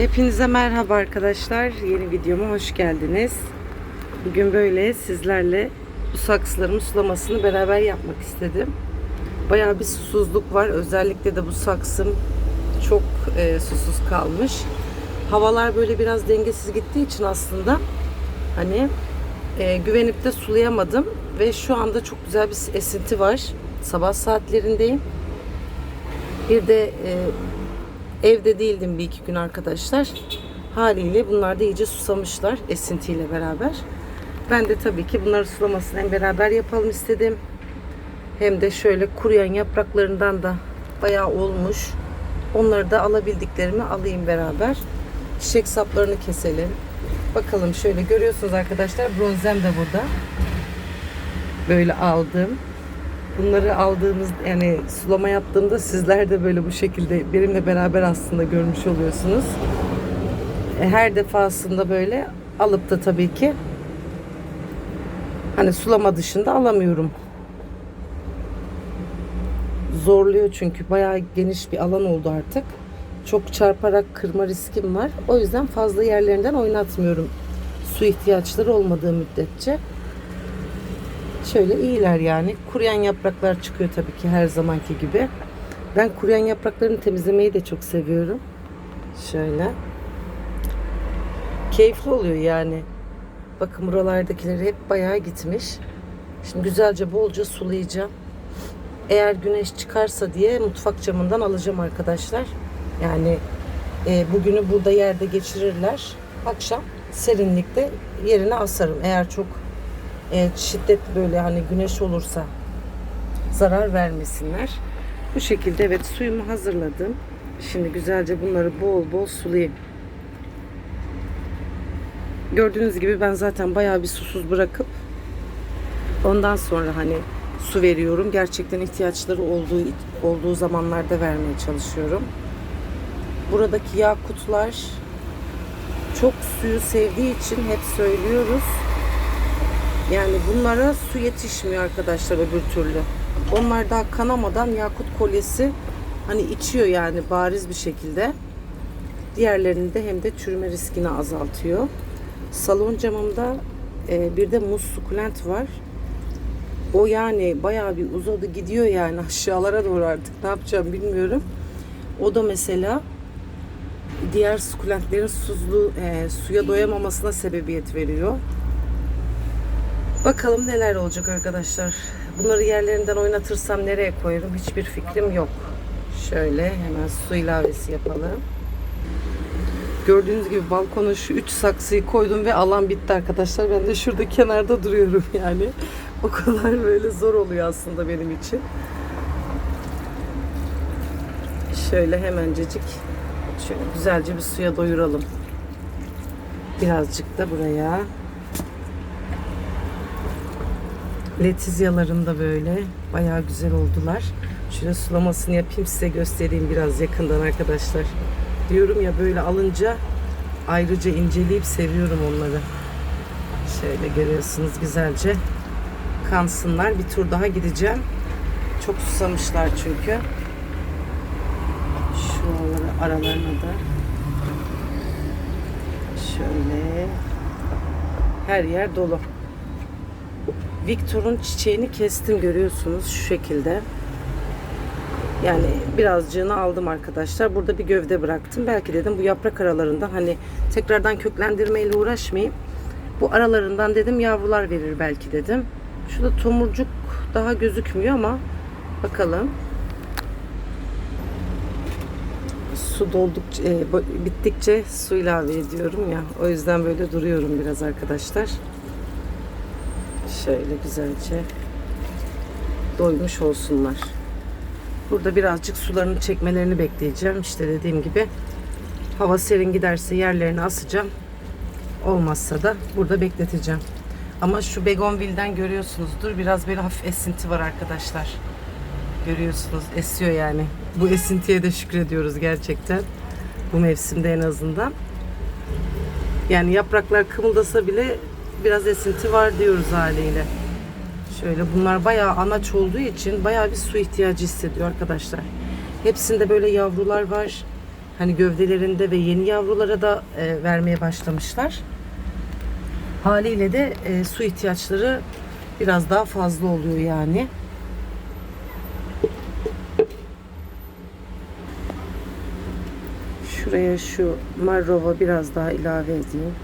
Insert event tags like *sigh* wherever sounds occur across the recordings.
Hepinize merhaba arkadaşlar. Yeni videoma hoş geldiniz. Bugün böyle sizlerle bu saksılarımın sulamasını beraber yapmak istedim. Bayağı bir susuzluk var. Özellikle de bu saksım çok e, susuz kalmış. Havalar böyle biraz dengesiz gittiği için aslında hani e, güvenip de sulayamadım ve şu anda çok güzel bir esinti var. Sabah saatlerindeyim. Bir de e, Evde değildim bir iki gün arkadaşlar. Haliyle bunlar da iyice susamışlar esintiyle beraber. Ben de tabii ki bunları sulamasını hem beraber yapalım istedim. Hem de şöyle kuruyan yapraklarından da bayağı olmuş. Onları da alabildiklerimi alayım beraber. Çiçek saplarını keselim. Bakalım şöyle görüyorsunuz arkadaşlar bronzem de burada. Böyle aldım. Bunları aldığımız yani sulama yaptığımda sizler de böyle bu şekilde benimle beraber aslında görmüş oluyorsunuz. E, Her defasında böyle alıp da tabii ki hani sulama dışında alamıyorum. Zorluyor çünkü bayağı geniş bir alan oldu artık. Çok çarparak kırma riskim var. O yüzden fazla yerlerinden oynatmıyorum. Su ihtiyaçları olmadığı müddetçe. Şöyle iyiler yani. Kuruyan yapraklar çıkıyor tabii ki her zamanki gibi. Ben kuruyan yapraklarını temizlemeyi de çok seviyorum. Şöyle. Keyifli oluyor yani. Bakın buralardakileri hep bayağı gitmiş. Şimdi güzelce bolca sulayacağım. Eğer güneş çıkarsa diye mutfak camından alacağım arkadaşlar. Yani e, bugünü burada yerde geçirirler. Akşam serinlikte yerine asarım. Eğer çok e, şiddetli böyle hani güneş olursa zarar vermesinler. Bu şekilde evet suyumu hazırladım. Şimdi güzelce bunları bol bol sulayayım. Gördüğünüz gibi ben zaten bayağı bir susuz bırakıp ondan sonra hani su veriyorum. Gerçekten ihtiyaçları olduğu olduğu zamanlarda vermeye çalışıyorum. Buradaki yakutlar çok suyu sevdiği için hep söylüyoruz. Yani bunlara su yetişmiyor arkadaşlar öbür türlü. Onlar daha kanamadan yakut kolyesi hani içiyor yani bariz bir şekilde. Diğerlerinde hem de çürüme riskini azaltıyor. Salon camımda e, bir de muz sukulent var. O yani bayağı bir uzadı gidiyor yani *laughs* aşağılara doğru artık ne yapacağım bilmiyorum. O da mesela diğer sukulentlerin suzlu e, suya doyamamasına sebebiyet veriyor. Bakalım neler olacak arkadaşlar. Bunları yerlerinden oynatırsam nereye koyarım hiçbir fikrim yok. Şöyle hemen su ilavesi yapalım. Gördüğünüz gibi balkona şu 3 saksıyı koydum ve alan bitti arkadaşlar. Ben de şurada kenarda duruyorum *laughs* yani. O kadar böyle zor oluyor aslında benim için. Şöyle hemencecik şöyle güzelce bir suya doyuralım. Birazcık da buraya. Letizyalarım da böyle bayağı güzel oldular. Şöyle sulamasını yapayım size göstereyim biraz yakından arkadaşlar. Diyorum ya böyle alınca ayrıca inceleyip seviyorum onları. Şöyle görüyorsunuz güzelce kansınlar. Bir tur daha gideceğim. Çok susamışlar çünkü. Şuraları aralarına da şöyle her yer dolu. Victor'un çiçeğini kestim görüyorsunuz şu şekilde. Yani birazcığını aldım arkadaşlar. Burada bir gövde bıraktım. Belki dedim bu yaprak aralarından hani tekrardan köklendirmeyle uğraşmayayım. Bu aralarından dedim yavrular verir belki dedim. Şurada tomurcuk daha gözükmüyor ama bakalım. Su doldukça, e, bittikçe su ilave ediyorum ya. O yüzden böyle duruyorum biraz arkadaşlar. Şöyle güzelce doymuş olsunlar. Burada birazcık sularını çekmelerini bekleyeceğim. İşte dediğim gibi hava serin giderse yerlerine asacağım. Olmazsa da burada bekleteceğim. Ama şu begonvilden görüyorsunuzdur. Biraz böyle hafif esinti var arkadaşlar. Görüyorsunuz esiyor yani. Bu esintiye de şükrediyoruz gerçekten. Bu mevsimde en azından. Yani yapraklar kımıldasa bile biraz esinti var diyoruz haliyle. Şöyle bunlar bayağı anaç olduğu için bayağı bir su ihtiyacı hissediyor arkadaşlar. Hepsinde böyle yavrular var. Hani gövdelerinde ve yeni yavrulara da e, vermeye başlamışlar. Haliyle de e, su ihtiyaçları biraz daha fazla oluyor yani. Şuraya şu marrova biraz daha ilave edeyim.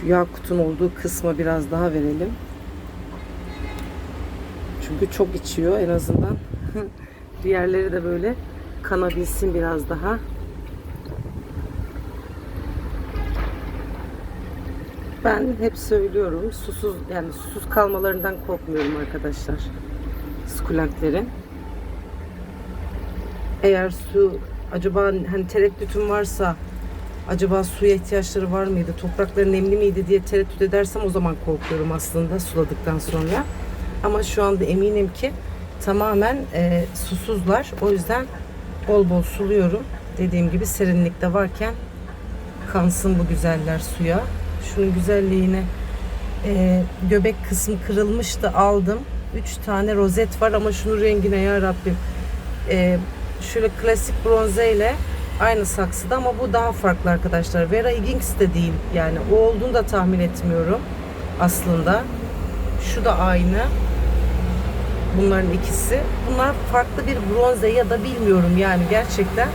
Şu yakutun olduğu kısma biraz daha verelim. Çünkü çok içiyor en azından. *laughs* Diğerleri de böyle kanabilsin biraz daha. Ben hep söylüyorum susuz yani susuz kalmalarından korkmuyorum arkadaşlar. Sukulentlerin. Eğer su acaba hani tereddütüm varsa acaba suya ihtiyaçları var mıydı? Toprakları nemli miydi diye tereddüt edersem o zaman korkuyorum aslında suladıktan sonra. Ama şu anda eminim ki tamamen e, susuzlar. O yüzden bol bol suluyorum. Dediğim gibi serinlikte varken kansın bu güzeller suya. Şunun güzelliğine e, göbek kısmı kırılmıştı aldım. 3 tane rozet var ama şunun rengine ya Rabbim. E, şöyle klasik bronze ile aynı saksıda ama bu daha farklı arkadaşlar. Vera Higgins de değil yani o olduğunu da tahmin etmiyorum aslında. Şu da aynı. Bunların ikisi. Bunlar farklı bir bronze ya da bilmiyorum yani gerçekten.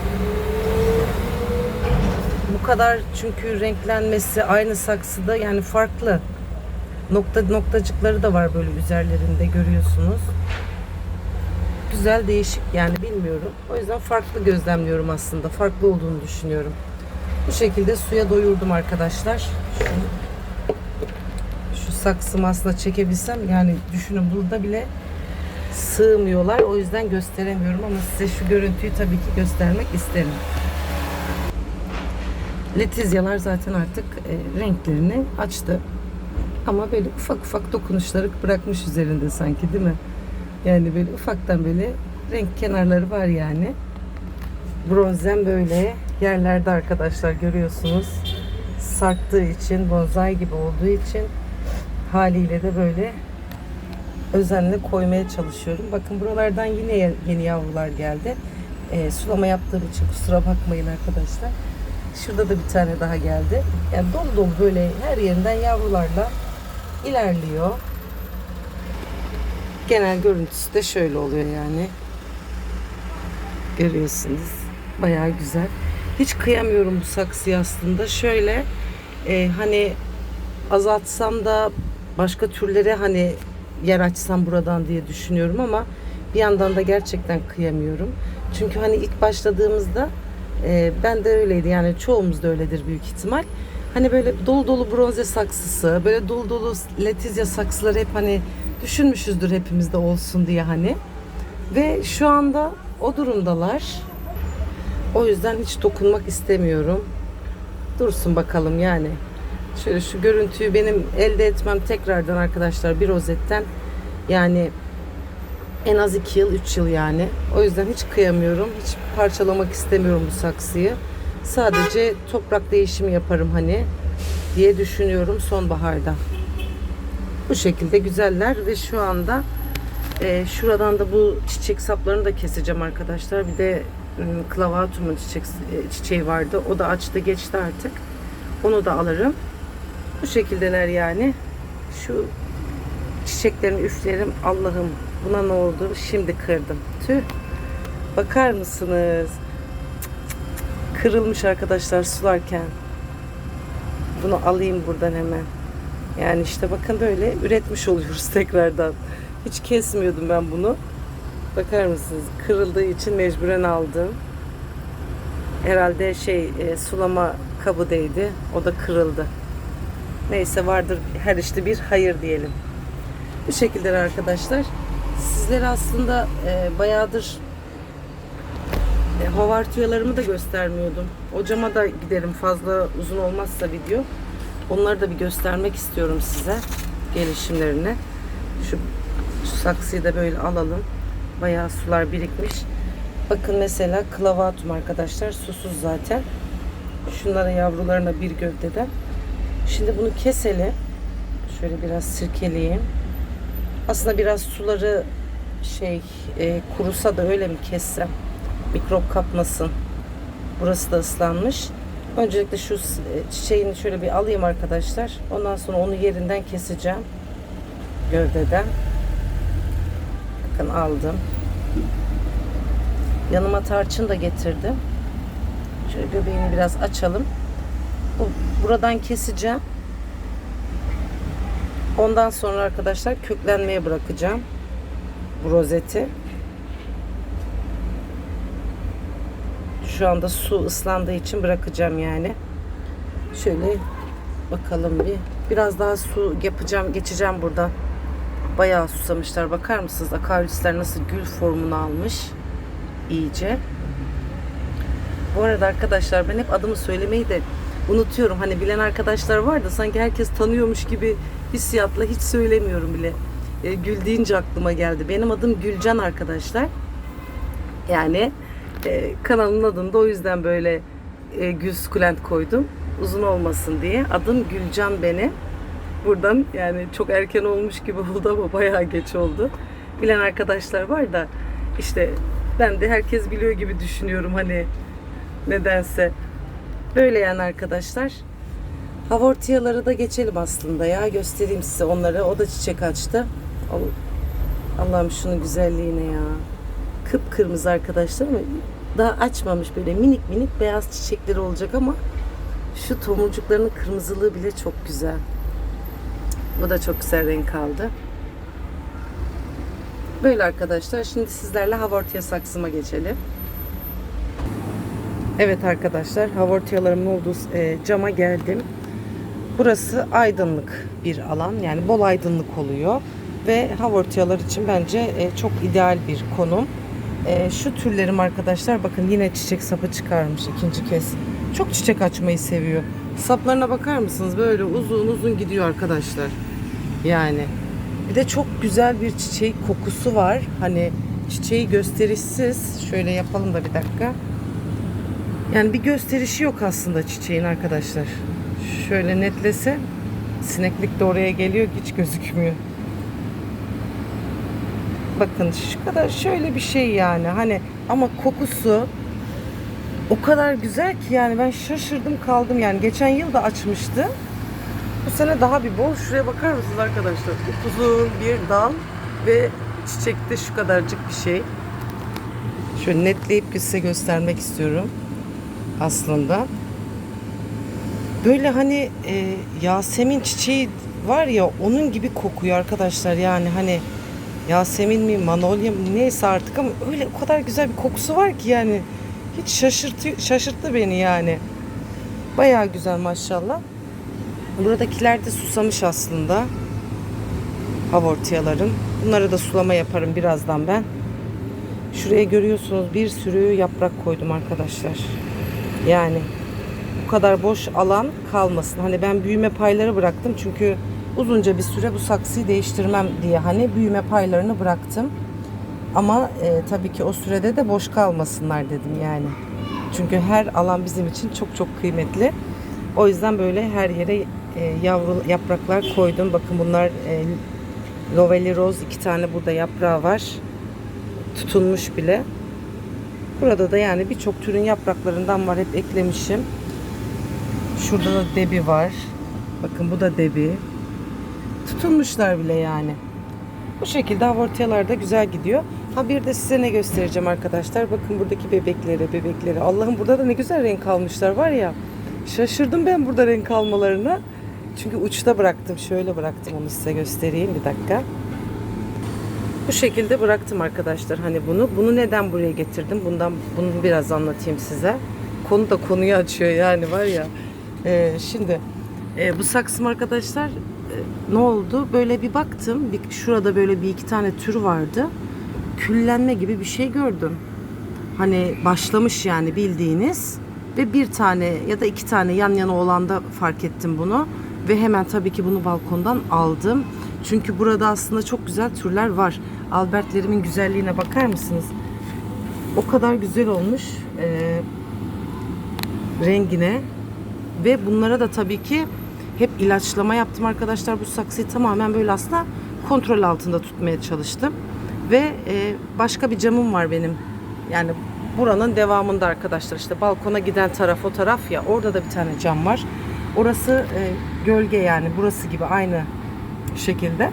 Bu kadar çünkü renklenmesi aynı saksıda yani farklı. Nokta noktacıkları da var böyle üzerlerinde görüyorsunuz. Güzel değişik yani bilmiyorum. O yüzden farklı gözlemliyorum aslında. Farklı olduğunu düşünüyorum. Bu şekilde suya doyurdum arkadaşlar. Şu, şu saksımı aslında çekebilsem yani düşünün burada bile sığmıyorlar. O yüzden gösteremiyorum ama size şu görüntüyü tabii ki göstermek isterim. Letizyalar zaten artık e, renklerini açtı. Ama böyle ufak ufak dokunuşları bırakmış üzerinde sanki değil mi? Yani böyle ufaktan böyle renk kenarları var yani. Bronzen böyle yerlerde arkadaşlar görüyorsunuz. Sarktığı için, bonsai gibi olduğu için haliyle de böyle özenle koymaya çalışıyorum. Bakın buralardan yine yeni yavrular geldi. E, sulama yaptığım için kusura bakmayın arkadaşlar. Şurada da bir tane daha geldi. Yani dolu dolu böyle her yerinden yavrularla ilerliyor. Genel görüntüsü de şöyle oluyor yani. Görüyorsunuz. Bayağı güzel. Hiç kıyamıyorum bu saksıyı aslında. Şöyle e, hani azaltsam da başka türlere hani yer açsam buradan diye düşünüyorum ama bir yandan da gerçekten kıyamıyorum. Çünkü hani ilk başladığımızda e, ben de öyleydi yani çoğumuz da öyledir büyük ihtimal. Hani böyle dolu dolu bronze saksısı, böyle dolu dolu letizya saksıları hep hani düşünmüşüzdür hepimizde olsun diye hani. Ve şu anda o durumdalar. O yüzden hiç dokunmak istemiyorum. Dursun bakalım yani. Şöyle şu görüntüyü benim elde etmem tekrardan arkadaşlar bir rozetten yani en az 2 yıl 3 yıl yani. O yüzden hiç kıyamıyorum. Hiç parçalamak istemiyorum bu saksıyı. Sadece toprak değişimi yaparım hani diye düşünüyorum sonbaharda. Bu şekilde güzeller ve şu anda e, şuradan da bu çiçek saplarını da keseceğim arkadaşlar. Bir de klavatumun çiçek, e, çiçeği vardı. O da açtı geçti artık. Onu da alırım. Bu şekildeler yani. Şu çiçeklerini üflerim. Allah'ım buna ne oldu? Şimdi kırdım. Tüh. Bakar mısınız? Kırılmış arkadaşlar sularken. Bunu alayım buradan hemen. Yani işte bakın böyle üretmiş oluyoruz *laughs* tekrardan. Hiç kesmiyordum ben bunu. Bakar mısınız? Kırıldığı için mecburen aldım. Herhalde şey e, sulama kabı değdi. O da kırıldı. Neyse vardır her işte bir hayır diyelim. Bu şekilde arkadaşlar. Sizlere aslında e, bayağıdır e, hovartüyalarımı da göstermiyordum. Ocama da giderim fazla uzun olmazsa video. Onları da bir göstermek istiyorum size. Gelişimlerini. Şu, şu saksıyı da böyle alalım. Bayağı sular birikmiş. Bakın mesela klavatum arkadaşlar. Susuz zaten. Şunlara yavrularına bir gövdeden. Şimdi bunu keselim. Şöyle biraz sirkeleyeyim. Aslında biraz suları şey e, kurusa da öyle mi kessem? Mikrop kapmasın. Burası da ıslanmış. Öncelikle şu e, çiçeğini şöyle bir alayım arkadaşlar. Ondan sonra onu yerinden keseceğim. Gövdeden. Bakın aldım. Yanıma tarçın da getirdim. Şöyle göbeğini biraz açalım. Bu, buradan keseceğim. Ondan sonra arkadaşlar köklenmeye bırakacağım. Bu rozeti. Şu anda su ıslandığı için bırakacağım yani. Şöyle bakalım bir. Biraz daha su yapacağım, geçeceğim burada. Bayağı susamışlar. Bakar mısınız? Akaryüsler nasıl gül formunu almış. iyice. Bu arada arkadaşlar ben hep adımı söylemeyi de unutuyorum. Hani bilen arkadaşlar var da sanki herkes tanıyormuş gibi hissiyatla hiç söylemiyorum bile. E, Gül aklıma geldi. Benim adım Gülcan arkadaşlar. Yani e, kanalın adını da o yüzden böyle e, Gül Sukulent koydum. Uzun olmasın diye. Adım Gülcan benim. Buradan yani çok erken olmuş gibi *laughs* oldu ama bayağı geç oldu. Bilen arkadaşlar var da işte ben de herkes biliyor gibi düşünüyorum hani nedense. Böyle yani arkadaşlar. Havortiyaları da geçelim aslında ya. Göstereyim size onları. O da çiçek açtı. Al- Allah'ım şunun güzelliğine ya. Kıpkırmızı arkadaşlar ama daha açmamış böyle minik minik beyaz çiçekleri olacak ama şu tomurcuklarının kırmızılığı bile çok güzel. Bu da çok güzel renk aldı. Böyle arkadaşlar. Şimdi sizlerle havortiya saksıma geçelim. Evet arkadaşlar, havortiyalarımın olduğu e, cama geldim. Burası aydınlık bir alan. Yani bol aydınlık oluyor. Ve havortiyalar için bence e, çok ideal bir konum. E, şu türlerim arkadaşlar bakın yine çiçek sapı çıkarmış ikinci kez. Çok çiçek açmayı seviyor. Saplarına bakar mısınız? Böyle uzun uzun gidiyor arkadaşlar. Yani bir de çok güzel bir çiçek kokusu var. Hani çiçeği gösterişsiz. Şöyle yapalım da bir dakika. Yani bir gösterişi yok aslında çiçeğin arkadaşlar. Şöyle netlese sineklik de oraya geliyor hiç gözükmüyor. Bakın şu kadar şöyle bir şey yani hani ama kokusu o kadar güzel ki yani ben şaşırdım kaldım yani geçen yıl da açmıştı. Bu sene daha bir bol. Şuraya bakar mısınız arkadaşlar? Upuzun bir dal ve çiçekte şu kadarcık bir şey. Şöyle netleyip size göstermek istiyorum aslında. Böyle hani e, Yasemin çiçeği var ya onun gibi kokuyor arkadaşlar yani hani Yasemin mi Manolya mı neyse artık ama öyle o kadar güzel bir kokusu var ki yani hiç şaşırtı, şaşırttı beni yani. Bayağı güzel maşallah. Buradakiler de susamış aslında. Havortiyaların. Bunlara da sulama yaparım birazdan ben. Şuraya görüyorsunuz bir sürü yaprak koydum arkadaşlar. Yani bu kadar boş alan kalmasın. Hani ben büyüme payları bıraktım çünkü uzunca bir süre bu saksıyı değiştirmem diye hani büyüme paylarını bıraktım. Ama e, tabii ki o sürede de boş kalmasınlar dedim yani. Çünkü her alan bizim için çok çok kıymetli. O yüzden böyle her yere e, yavru yapraklar koydum. Bakın bunlar e, Lovely Rose iki tane burada yaprağı var. Tutunmuş bile. Burada da yani birçok türün yapraklarından var. Hep eklemişim. Şurada da debi var. Bakın bu da debi. Tutunmuşlar bile yani. Bu şekilde havortiyalar da güzel gidiyor. Ha bir de size ne göstereceğim arkadaşlar. Bakın buradaki bebeklere, bebekleri. Allah'ım burada da ne güzel renk almışlar var ya. Şaşırdım ben burada renk almalarına. Çünkü uçta bıraktım. Şöyle bıraktım onu size göstereyim bir dakika. Bu şekilde bıraktım arkadaşlar hani bunu. Bunu neden buraya getirdim? Bundan bunu biraz anlatayım size. Konu da konuyu açıyor yani var ya. Ee, şimdi e, bu saksım arkadaşlar ne oldu? Böyle bir baktım. Bir, şurada böyle bir iki tane tür vardı. Küllenme gibi bir şey gördüm. Hani başlamış yani bildiğiniz ve bir tane ya da iki tane yan yana olan da fark ettim bunu ve hemen tabii ki bunu balkondan aldım. Çünkü burada aslında çok güzel türler var. Albertlerimin güzelliğine bakar mısınız? O kadar güzel olmuş ee, rengine ve bunlara da tabii ki hep ilaçlama yaptım arkadaşlar. Bu saksıyı tamamen böyle aslında kontrol altında tutmaya çalıştım. Ve e, başka bir camım var benim. Yani buranın devamında arkadaşlar işte balkona giden taraf o taraf ya orada da bir tane cam var. Orası e, gölge yani burası gibi aynı şekilde.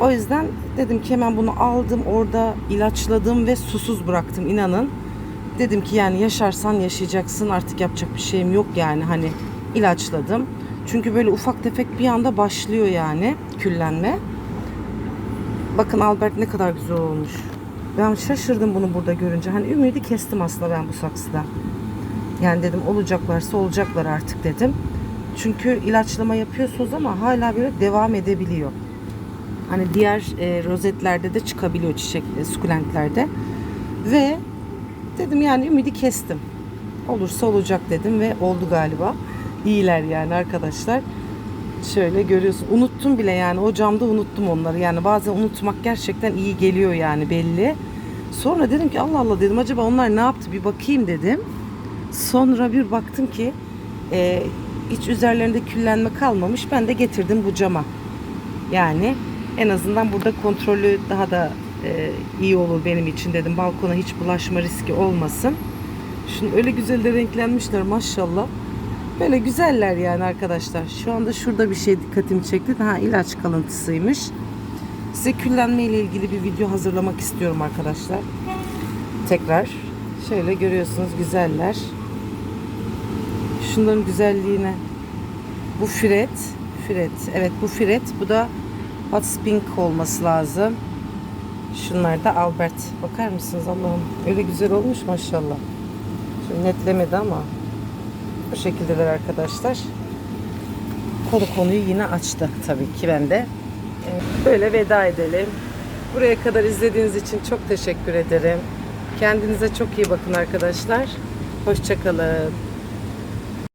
O yüzden dedim ki hemen bunu aldım orada ilaçladım ve susuz bıraktım inanın. Dedim ki yani yaşarsan yaşayacaksın artık yapacak bir şeyim yok yani hani ilaçladım. Çünkü böyle ufak tefek bir anda başlıyor yani küllenme. Bakın Albert ne kadar güzel olmuş. Ben şaşırdım bunu burada görünce. Hani ümidi kestim aslında ben bu saksıda. Yani dedim olacaklarsa olacaklar artık dedim. Çünkü ilaçlama yapıyorsunuz ama hala böyle devam edebiliyor. Hani diğer e, rozetlerde de çıkabiliyor çiçek e, sukulentlerde. Ve dedim yani ümidi kestim. Olursa olacak dedim ve oldu galiba. İyiler yani arkadaşlar. Şöyle görüyorsun. Unuttum bile yani o camda unuttum onları. Yani bazen unutmak gerçekten iyi geliyor yani belli. Sonra dedim ki Allah Allah dedim acaba onlar ne yaptı bir bakayım dedim. Sonra bir baktım ki e, hiç üzerlerinde küllenme kalmamış. Ben de getirdim bu cama. Yani en azından burada kontrolü daha da e, iyi olur benim için dedim. Balkona hiç bulaşma riski olmasın. Şimdi öyle güzel de renklenmişler maşallah. Böyle güzeller yani arkadaşlar. Şu anda şurada bir şey dikkatimi çekti. Ha ilaç kalıntısıymış. Size küllenme ile ilgili bir video hazırlamak istiyorum arkadaşlar. Tekrar şöyle görüyorsunuz güzeller. Şunların güzelliğine. Bu firet. Firet. Evet bu firet. Bu da hot pink olması lazım. Şunlar da Albert. Bakar mısınız Allah'ım? Öyle güzel olmuş maşallah. Şimdi netlemedi ama bu şekildeler arkadaşlar. Konu konuyu yine açtı tabii ki ben de. Evet, Böyle veda edelim. Buraya kadar izlediğiniz için çok teşekkür ederim. Kendinize çok iyi bakın arkadaşlar. Hoşçakalın.